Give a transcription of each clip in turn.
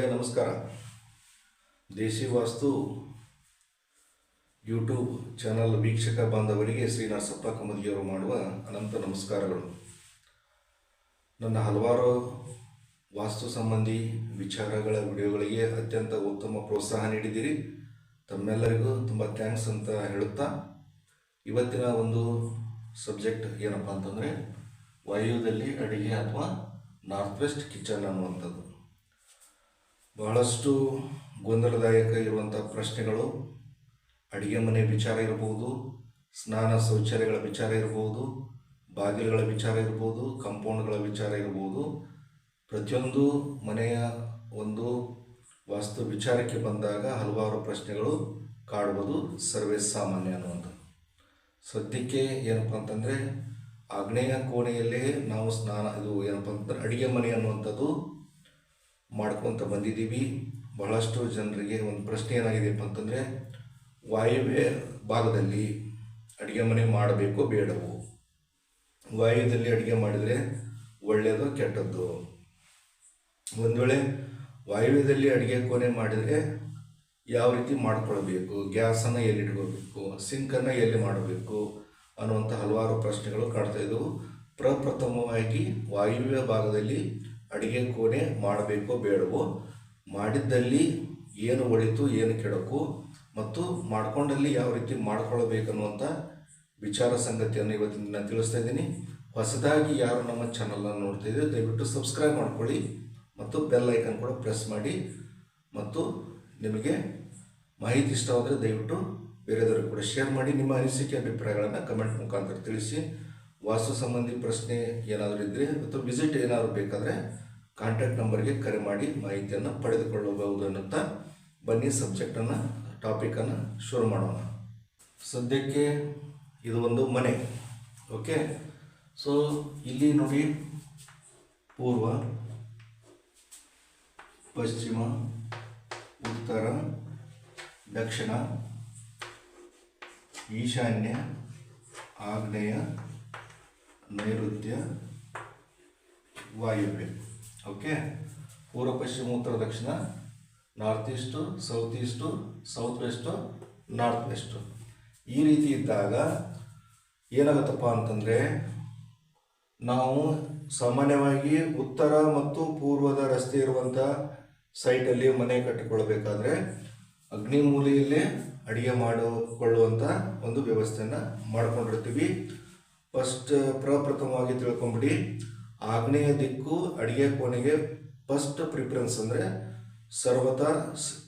ಬಂಧುಗಳೇ ನಮಸ್ಕಾರ. ದೇಸಿ ವಾಸ್ತು YouTube channel ವೀಕ್ಷಕ ಬಾಂಧವರಿಗೆ ಶ್ರೀ ನರಸಪ್ಪ ಕಮದಿಯವರು ಮಾಡುವ ಅನಂತ ನಮಸ್ಕಾರಗಳು. ನನ್ನ ಹಲವಾರು ವಾಸ್ತು ಸಂಬಂಧಿ ವಿಚಾರಗಳ ವಿಡಿಯೋಗಳಿಗೆ ಅತ್ಯಂತ ಉತ್ತಮ ಪ್ರೋತ್ಸಾಹ ನೀಡಿದ್ದೀರಿ. ತಮ್ಮೆಲ್ಲರಿಗೂ ತುಂಬ ಥ್ಯಾಂಕ್ಸ್ ಅಂತ ಹೇಳುತ್ತಾ, ಇವತ್ತಿನ ಒಂದು ಸಬ್ಜೆಕ್ಟ್ ಏನಪ್ಪ ಅಂತಂದರೆ ವಾಯುದಲ್ಲಿ ಅಡುಗೆ ಅಥವಾ ನಾರ್ತ್ ವೆಸ್ಟ್ ಕಿಚನ್ ಅನ್ನುವಂಥದ್ದು. ಬಹಳಷ್ಟು ಗೊಂದಲದಾಯಕ ಇರುವಂಥ ಪ್ರಶ್ನೆಗಳು. ಅಡುಗೆ ಮನೆ ವಿಚಾರ ಇರಬಹುದು ಸ್ನಾನ ಶೌಚಾಲಯಗಳ ವಿಚಾರ ಇರಬಹುದು ಬಾಗಿಲುಗಳ ವಿಚಾರ ಇರ್ಬೋದು, ಕಂಪೌಂಡ್ಗಳ ವಿಚಾರ ಇರ್ಬೋದು. ಪ್ರತಿಯೊಂದು ಮನೆಯ ಒಂದು ವಾಸ್ತು ವಿಚಾರಕ್ಕೆ ಬಂದಾಗ ಹಲವಾರು ಪ್ರಶ್ನೆಗಳು ಕಾಡುವುದು ಸರ್ವೇ ಸಾಮಾನ್ಯ ಅನ್ನುವಂಥದ್ದು. ಸದ್ಯಕ್ಕೆ ಏನಪ್ಪ ಅಂತಂದರೆ, ಆಗ್ನೇಯ ಕೋಣೆಯಲ್ಲೇ ನಾವು ಸ್ನಾನ, ಇದು ಏನಪ್ಪ ಅಂತಂದ್ರೆ ಅಡುಗೆ ಮನೆ ಅನ್ನುವಂಥದ್ದು ಮಾಡ್ಕೊತ ಬಂದಿದ್ದೀವಿ. ಬಹಳಷ್ಟು ಜನರಿಗೆ ಒಂದು ಪ್ರಶ್ನೆ ಏನಾಗಿದೆಯಪ್ಪ ಅಂತಂದರೆ, ವಾಯುವ್ಯ ಭಾಗದಲ್ಲಿ ಅಡುಗೆ ಮನೆ ಮಾಡಬೇಕು ಬೇಡವು? ವಾಯುದಲ್ಲಿ ಅಡುಗೆ ಮಾಡಿದರೆ ಒಳ್ಳೆಯದು ಕೆಟ್ಟದ್ದು? ಒಂದು ವೇಳೆ ವಾಯುವ್ಯದಲ್ಲಿ ಅಡುಗೆ ಕೋಣೆ ಮಾಡಿದರೆ ಯಾವ ರೀತಿ ಮಾಡ್ಕೊಳ್ಬೇಕು? ಗ್ಯಾಸನ್ನು ಎಲ್ಲಿ ಇಟ್ಕೋಬೇಕು ಸಿಂಕನ್ನು ಎಲ್ಲಿ ಮಾಡಬೇಕು? ಅನ್ನುವಂಥ ಹಲವಾರು ಪ್ರಶ್ನೆಗಳು ಕಾಡ್ತಾ ಇದ್ದವು. ಪ್ರಪ್ರಥಮವಾಗಿ ವಾಯುವ್ಯ ಭಾಗದಲ್ಲಿ ಅಡಿಗೆ ಕೋಣೆ ಮಾಡಬೇಕೋ ಬೇಡವೋ, ಮಾಡಿದ್ದಲ್ಲಿ ಏನು ಒಳಿತು, ಏನು ಕೆಡಕು, ಮತ್ತು ಮಾಡ್ಕೊಂಡಲ್ಲಿ ಯಾವ ರೀತಿ ಮಾಡ್ಕೊಳ್ಬೇಕನ್ನುವಂಥ ವಿಚಾರ ಸಂಗತಿಯನ್ನು ಇವತ್ತಿನ ದಿನ ತಿಳಿಸ್ತಾ ಇದ್ದೀನಿ. ಹೊಸದಾಗಿ ಯಾರು ನಮ್ಮ ಚಾನಲನ್ನು ನೋಡ್ತಾ ಇದ್ದೀವಿ ದಯವಿಟ್ಟು ಸಬ್ಸ್ಕ್ರೈಬ್ ಮಾಡ್ಕೊಳ್ಳಿ ಮತ್ತು ಬೆಲ್ ಐಕನ್ ಕೂಡ ಪ್ರೆಸ್ ಮಾಡಿ. ಮತ್ತು ನಿಮಗೆ ಮಾಹಿತಿ ಇಷ್ಟವಾದರೆ ದಯವಿಟ್ಟು ಬೇರೆಯವರು ಕೂಡ ಶೇರ್ ಮಾಡಿ, ನಿಮ್ಮ ಅನಿಸಿಕೆ, ಅಭಿಪ್ರಾಯಗಳನ್ನು ಕಮೆಂಟ್ ಮುಖಾಂತರ ತಿಳಿಸಿ. ವಾಸ್ತು ಸಂಬಂಧಿ ಪ್ರಶ್ನೆ ಏನಾದರೂ ಇದ್ದರೆ ಅಥವಾ ವಿಸಿಟ್ ಏನಾದರೂ ಬೇಕಾದರೆ ಕಾಂಟ್ಯಾಕ್ಟ್ ನಂಬರ್ಗೆ ಕರೆ ಮಾಡಿ ಮಾಹಿತಿಯನ್ನು ಪಡೆದುಕೊಳ್ಳಬಹುದು ಅನ್ನುತ್ತಾ ಬನ್ನಿ ಸಬ್ಜೆಕ್ಟನ್ನು ಟಾಪಿಕನ್ನು ಶುರು ಮಾಡೋಣ. ಸದ್ಯಕ್ಕೆ ಇದು ಒಂದು ಮನೆ ಓಕೆ ಸೊ ಇಲ್ಲಿ ನೋಡಿ ಪೂರ್ವ, ಪಶ್ಚಿಮ, ಉತ್ತರ, ದಕ್ಷಿಣ, ಈಶಾನ್ಯ, ಆಗ್ನೇಯ ನೈಋತ್ಯ ವಾಯುವ್ಯ. ಓಕೆ ಪೂರ್ವ ಪಶ್ಚಿಮ ಉತ್ತರ, ದಕ್ಷಿಣ north east south east south west north west ಈ ರೀತಿ ಇದ್ದಾಗ ಏನಾಗುತ್ತಪ್ಪ ಅಂತಂದರೆ, ನಾವು ಸಾಮಾನ್ಯವಾಗಿ ಉತ್ತರ ಮತ್ತು ಪೂರ್ವದ ರಸ್ತೆ ಇರುವಂಥ ಸೈಟಲ್ಲಿ ಮನೆ ಕಟ್ಟಿಕೊಳ್ಬೇಕಾದ್ರೆ ಅಗ್ನಿಮೂಲೆಯಲ್ಲೇ ಅಡುಗೆ ಮಾಡಿಕೊಳ್ಳುವಂಥ ಒಂದು ವ್ಯವಸ್ಥೆಯನ್ನು ಮಾಡ್ಕೊಂಡಿರ್ತೀವಿ. ಫಸ್ಟ್ ಪ್ರಪ್ರಥಮವಾಗಿ ತಿಳ್ಕೊಂಬಿಡಿ. ಆಗ್ನೇಯ ದಿಕ್ಕು ಅಡುಗೆ ಕೋಣೆಗೆ ಫಸ್ಟ್ ಪ್ರಿಫರೆನ್ಸ್ ಅಂದರೆ ಸರ್ವತ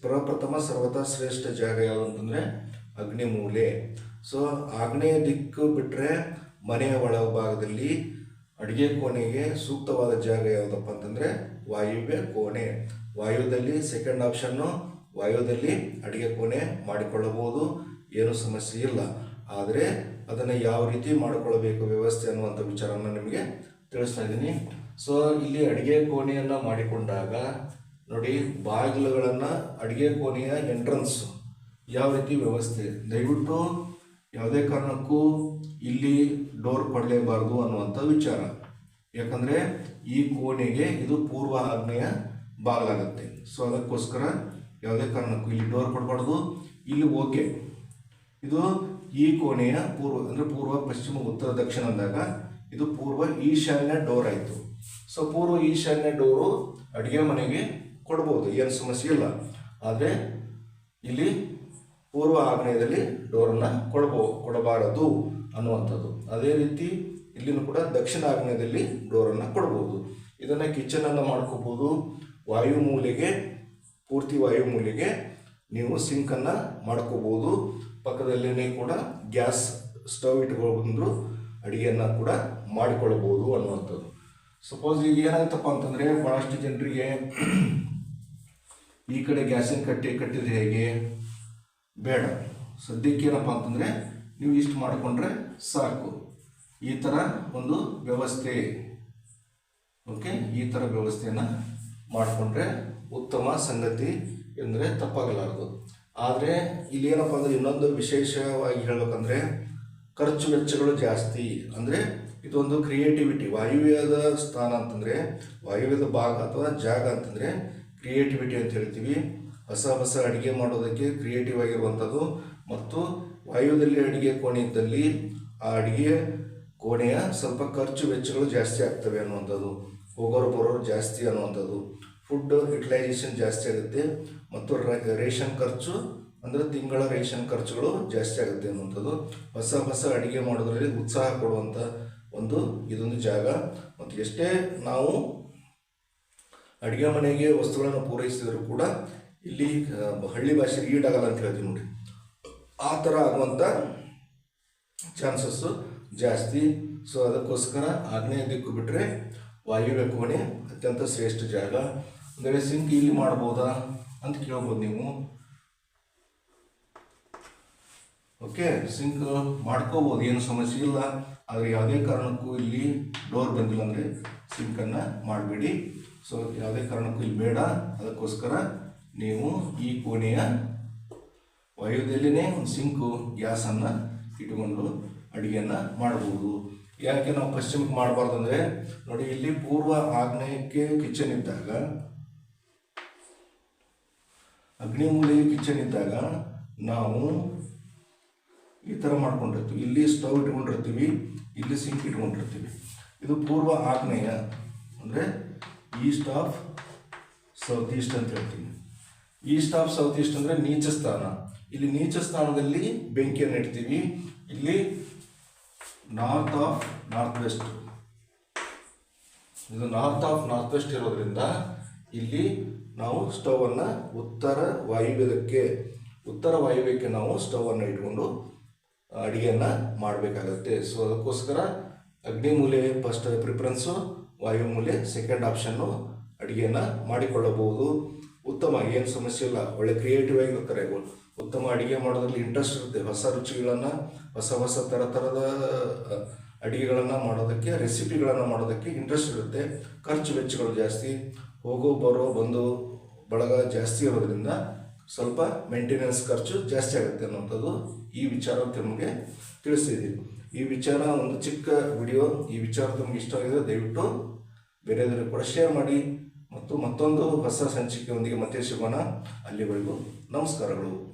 ಪ್ರಪ್ರಥಮ ಸರ್ವತ ಶ್ರೇಷ್ಠ ಜಾಗ ಯಾವುದು ಅಂತಂದರೆ ಅಗ್ನಿಮೂಲೆ. ಸೊ ಆಗ್ನೇಯ ದಿಕ್ಕು ಬಿಟ್ಟರೆ ಮನೆಯ ಒಳಭಾಗದಲ್ಲಿ ಅಡುಗೆ ಕೋಣೆಗೆ ಸೂಕ್ತವಾದ ಜಾಗ ಯಾವುದಪ್ಪ ಅಂತಂದರೆ ವಾಯುವ್ಯ ಕೋಣೆ. ವಾಯುದಲ್ಲಿ ಸೆಕೆಂಡ್ ಆಪ್ಷನ್ನು ವಾಯುದಲ್ಲಿ ಅಡುಗೆ ಕೋಣೆ ಮಾಡಿಕೊಳ್ಳಬಹುದು. ಏನು ಸಮಸ್ಯೆ ಇಲ್ಲ. ಆದರೆ ಅದನ್ನು ಯಾವ ರೀತಿ ಮಾಡಿಕೊಳ್ಬೇಕು ವ್ಯವಸ್ಥೆ ಅನ್ನುವಂಥ ವಿಚಾರನ ನಿಮಗೆ ತಿಳಿಸ್ತಾ ಇದ್ದೀನಿ. ಸೊ ಇಲ್ಲಿ ಅಡುಗೆ ಕೋಣೆಯನ್ನು ಮಾಡಿಕೊಂಡಾಗ ನೋಡಿ, ಬಾಗಿಲುಗಳನ್ನು ಅಡುಗೆ ಕೋಣೆಯ ಎಂಟ್ರನ್ಸ್ ಯಾವ ರೀತಿ ವ್ಯವಸ್ಥೆ? ದಯವಿಟ್ಟು ಯಾವುದೇ ಕಾರಣಕ್ಕೂ ಇಲ್ಲಿ ಡೋರ್ ಕೊಡಲೇಬಾರ್ದು ಅನ್ನುವಂಥ ವಿಚಾರ. ಯಾಕಂದರೆ ಈ ಕೋಣೆಗೆ ಇದು ಪೂರ್ವ ಆಗ್ನೆಯ ಬಾಗಿಲಾಗುತ್ತೆ. ಸೊ ಅದಕ್ಕೋಸ್ಕರ ಯಾವುದೇ ಕಾರಣಕ್ಕೂ ಇಲ್ಲಿ ಡೋರ್ ಕೊಡಬಾರ್ದು. ಇಲ್ಲಿ ಓಕೆ ಇದು ಈ ಕೋಣೆಯ ಪೂರ್ವ, ಅಂದರೆ ಪೂರ್ವ, ಪಶ್ಚಿಮ, ಉತ್ತರ, ದಕ್ಷಿಣ ಅಂದಾಗ ಇದು ಪೂರ್ವ ಈಶಾನ್ಯ ಡೋರ್ ಆಯಿತು. ಸೊ ಪೂರ್ವ ಈಶಾನ್ಯ ಡೋರು ಅಡುಗೆ ಮನೆಗೆ ಕೊಡ್ಬೋದು, ಏನು ಸಮಸ್ಯೆ ಇಲ್ಲ. ಆದರೆ ಇಲ್ಲಿ ಪೂರ್ವ ಆಗ್ನೇಯದಲ್ಲಿ ಡೋರನ್ನು ಕೊಡಬೋ, ಕೊಡಬಾರದು ಅನ್ನುವಂಥದ್ದು. ಅದೇ ರೀತಿ ಇಲ್ಲಿನೂ ಕೂಡ ದಕ್ಷಿಣ ಆಗ್ನೇಯದಲ್ಲಿ ಡೋರನ್ನು ಕೊಡ್ಬೋದು. ಇದನ್ನು ಕಿಚನನ್ನು ಮಾಡ್ಕೋಬೋದು. ವಾಯು ಮೂಲೆಗೆ, ಪೂರ್ತಿ ವಾಯು ಮೂಲೆಗೆ ನೀವು ಸಿಂಕನ್ನು ಮಾಡ್ಕೋಬೋದು. ಪಕ್ಕದಲ್ಲೇ ಕೂಡ ಗ್ಯಾಸ್ ಸ್ಟವ್ ಇಟ್ಕೊಂಡು ಅಡುಗೆಯನ್ನು ಕೂಡ ಮಾಡಿಕೊಳ್ಳಬಹುದು ಅನ್ನುವಂಥದ್ದು. ಸಪೋಸ್ ಈಗ ಏನಾಗುತ್ತಪ್ಪ ಅಂತಂದರೆ ಭಾಳಷ್ಟು ಜನರಿಗೆ ಈ ಕಡೆ ಗ್ಯಾಸಿನ ಕಟ್ಟಿ ಕಟ್ಟಿದ್ರೆ ಹೇಗೆ? ಬೇಡ. ಸದ್ಯಕ್ಕೆ ಏನಪ್ಪ ಅಂತಂದರೆ ನೀವು ಇಷ್ಟು ಮಾಡಿಕೊಂಡ್ರೆ ಸಾಕು. ಈ ಥರ ಒಂದು ವ್ಯವಸ್ಥೆ. ಓಕೆ? ಈ ಥರ ವ್ಯವಸ್ಥೆಯನ್ನು ಮಾಡಿಕೊಂಡ್ರೆ ಉತ್ತಮ ಸಂಗತಿ ಎಂದರೆ ತಪ್ಪಾಗಲಾರದು. ಆದರೆ ಇಲ್ಲಿ ಏನಪ್ಪ ಅಂದರೆ ಇನ್ನೊಂದು ವಿಶೇಷವಾಗಿ ಹೇಳಬೇಕಂದ್ರೆ ಖರ್ಚು ವೆಚ್ಚಗಳು ಜಾಸ್ತಿ. ಅಂದರೆ ಇದೊಂದು ಕ್ರಿಯೇಟಿವಿಟಿ ವಾಯುವ್ಯದ ಸ್ಥಾನ ಅಂತಂದರೆ, ವಾಯುವ್ಯದ ಭಾಗ ಅಥವಾ ಜಾಗ ಅಂತಂದರೆ ಕ್ರಿಯೇಟಿವಿಟಿ ಅಂತ ಹೇಳ್ತೀವಿ. ಹೊಸ ಹೊಸ ಅಡುಗೆ ಮಾಡೋದಕ್ಕೆ ಕ್ರಿಯೇಟಿವ್ ಆಗಿರುವಂಥದ್ದು. ಮತ್ತು ವಾಯುವ್ಯದಲ್ಲಿ ಅಡುಗೆ ಕೋಣೆ ಇದ್ದಲ್ಲಿ ಆ ಅಡುಗೆ ಕೋಣೆಯ ಸ್ವಲ್ಪ ಖರ್ಚು ವೆಚ್ಚಗಳು ಜಾಸ್ತಿ ಆಗ್ತವೆ ಅನ್ನುವಂಥದ್ದು. ಹೋಗೋರು ಬರೋರು ಜಾಸ್ತಿ ಅನ್ನುವಂಥದ್ದು. ಫುಡ್ ಯುಟಿಲೈಸೇಷನ್ ಜಾಸ್ತಿ ಆಗುತ್ತೆ ಮತ್ತು ರೇಷನ್ ಖರ್ಚು, ಅಂದರೆ ತಿಂಗಳ ರೇಷನ್ ಖರ್ಚುಗಳು ಜಾಸ್ತಿ ಆಗುತ್ತೆ ಅನ್ನುವಂಥದ್ದು. ಹೊಸ ಹೊಸ ಅಡುಗೆ ಮಾಡೋದ್ರಲ್ಲಿ ಉತ್ಸಾಹ ಕೊಡುವಂಥ ಒಂದು ಇದೊಂದು ಜಾಗ. ಮತ್ತು ಎಷ್ಟೇ ನಾವು ಅಡುಗೆ ಮನೆಗೆ ವಸ್ತುಗಳನ್ನು ಪೂರೈಸಿದರೂ ಕೂಡ ಇಲ್ಲಿ ಹಳ್ಳಿ ಭಾಷೆ ಈಡಾಗಲ್ಲ ಅಂತ ಹೇಳ್ತೀವಿ ನೋಡಿ ಆ ಥರ ಆಗುವಂಥ ಚಾನ್ಸಸ್ಸು ಜಾಸ್ತಿ. ಸೊ ಅದಕ್ಕೋಸ್ಕರ ಆಗ್ನೇಯ ದಿಕ್ಕು ಬಿಟ್ಟರೆ ವಾಯುವ್ಯ ಕೋಣೆ ಅತ್ಯಂತ ಶ್ರೇಷ್ಠ ಜಾಗ. ಅಂದರೆ ಸಿಂಕ್ ಇಲ್ಲಿ ಮಾಡ್ಬೋದಾ ಅಂತ ಕೇಳ್ಬೋದು ನೀವು. ಓಕೆ ಸಿಂಕ್ ಮಾಡ್ಕೋಬೋದು, ಏನು ಸಮಸ್ಯೆ ಇಲ್ಲ. ಆದರೆ ಯಾವುದೇ ಕಾರಣಕ್ಕೂ ಇಲ್ಲಿ ಡೋರ್ ಬಂದಿಲ್ಲ ಅಂದರೆ ಸಿಂಕನ್ನು ಮಾಡಬೇಡಿ. ಸೊ ಯಾವುದೇ ಕಾರಣಕ್ಕೂ ಇಲ್ಲಿ ಬೇಡ. ಅದಕ್ಕೋಸ್ಕರ ನೀವು ಈ ಕೋಣೆಯ ವಾಯುದಲ್ಲಿನೇ ಒಂದು ಸಿಂಕು ಗ್ಯಾಸನ್ನು ಇಟ್ಟುಕೊಂಡು ಅಡುಗೆಯನ್ನು ಮಾಡಬಹುದು ಯಾಕೆ ನಾವು ಪಶ್ಚಿಮಕ್ಕೆ ಮಾಡಬಾರ್ದು ಅಂದರೆ, ನೋಡಿ, ಇಲ್ಲಿ ಪೂರ್ವ ಆಗ್ನೇಯಕ್ಕೆ ಕಿಚನ್ ಇದ್ದಾಗ ಅಗ್ನಿಮೂಲೆಗೆ ಕಿಚನ್ ಇದ್ದಾಗ ನಾವು ಈ ಥರ ಮಾಡ್ಕೊಂಡಿರ್ತೀವಿ. ಇಲ್ಲಿ ಸ್ಟವ್ ಇಟ್ಕೊಂಡಿರ್ತೀವಿ, ಇಲ್ಲಿ ಸಿಂಕ್ ಇಟ್ಕೊಂಡಿರ್ತೀವಿ. ಇದು ಪೂರ್ವ ಆಗ್ನೇಯ ಅಂದರೆ ಈಸ್ಟ್ ಆಫ್ ಸೌತ್ ಈಸ್ಟ್ ಅಂತ ಹೇಳ್ತೀವಿ ಈಸ್ಟ್ ಆಫ್ ಸೌತ್ ಈಸ್ಟ್ ಅಂದರೆ ನೀಚ ಸ್ಥಾನ. ಇಲ್ಲಿ ನೀಚ ಸ್ಥಾನದಲ್ಲಿ ಬೆಂಕಿಯನ್ನು ಇಡ್ತೀವಿ. ಇಲ್ಲಿ ನಾರ್ತ್ ಆಫ್ ನಾರ್ತ್ ವೆಸ್ಟ್. ಇದು ನಾರ್ತ್ ಆಫ್ ನಾರ್ತ್ ವೆಸ್ಟ್ ಇರೋದ್ರಿಂದ ಇಲ್ಲಿ ನಾವು ಸ್ಟವನ್ನು ಉತ್ತರ ವಾಯುವ್ಯದಕ್ಕೆ, ಉತ್ತರ ವಾಯುವ್ಯಕ್ಕೆ ನಾವು ಸ್ಟವನ್ನು ಇಟ್ಕೊಂಡು ಅಡುಗೆಯನ್ನು ಮಾಡಬೇಕಾಗತ್ತೆ. ಸೊ ಅದಕ್ಕೋಸ್ಕರ ಅಗ್ನಿಮೂಲೆ ಫಸ್ಟ್ ಪ್ರಿಫರೆನ್ಸು ವಾಯುಮೂಲೆ ಸೆಕೆಂಡ್ ಆಪ್ಷನ್ನು ಅಡುಗೆಯನ್ನು ಮಾಡಿಕೊಳ್ಳಬಹುದು. ಉತ್ತಮ, ಏನು ಸಮಸ್ಯೆ ಇಲ್ಲ. ಒಳ್ಳೆ ಕ್ರಿಯೇಟಿವ್ ಆಗಿರ್ತಾರೆ. ಉತ್ತಮ ಅಡುಗೆ ಮಾಡೋದ್ರಲ್ಲಿ ಇಂಟ್ರೆಸ್ಟ್ ಇರುತ್ತೆ. ಹೊಸ ರುಚಿಗಳನ್ನು, ಹೊಸ ಹೊಸ ಥರ ಥರದ ಅಡುಗೆಗಳನ್ನು ಮಾಡೋದಕ್ಕೆ ರೆಸಿಪಿಗಳನ್ನು ಮಾಡೋದಕ್ಕೆ ಇಂಟ್ರೆಸ್ಟ್ ಇರುತ್ತೆ. ಖರ್ಚು ವೆಚ್ಚಗಳು ಜಾಸ್ತಿ, ಹೋಗೋ, ಬರೋ, ಬಂದು ಬಳಗ ಜಾಸ್ತಿ ಇರೋದ್ರಿಂದ ಸ್ವಲ್ಪ ಮೇಂಟೆನೆನ್ಸ್ ಖರ್ಚು ಜಾಸ್ತಿ ಆಗುತ್ತೆ ಅನ್ನೋಂಥದ್ದು ಈ ವಿಚಾರ ತಮಗೆ ತಿಳಿಸಿದ್ದೀವಿ ಈ ವಿಚಾರ ಒಂದು ಚಿಕ್ಕ ವಿಡಿಯೋ ಈ ವಿಚಾರ ತಮಗೆ ಇಷ್ಟ ಆಗಿದೆ ದಯವಿಟ್ಟು ಬೇರೆಯವರಿಗೆ ಕೂಡ ಶೇರ್ ಮಾಡಿ ಮತ್ತು ಮತ್ತೊಂದು ಹೊಸ ಸಂಚಿಕೆಯೊಂದಿಗೆ ಮತ್ತೆ ಸಿಗೋಣ. ಅಲ್ಲಿವರೆಗೂ ನಮಸ್ಕಾರಗಳು.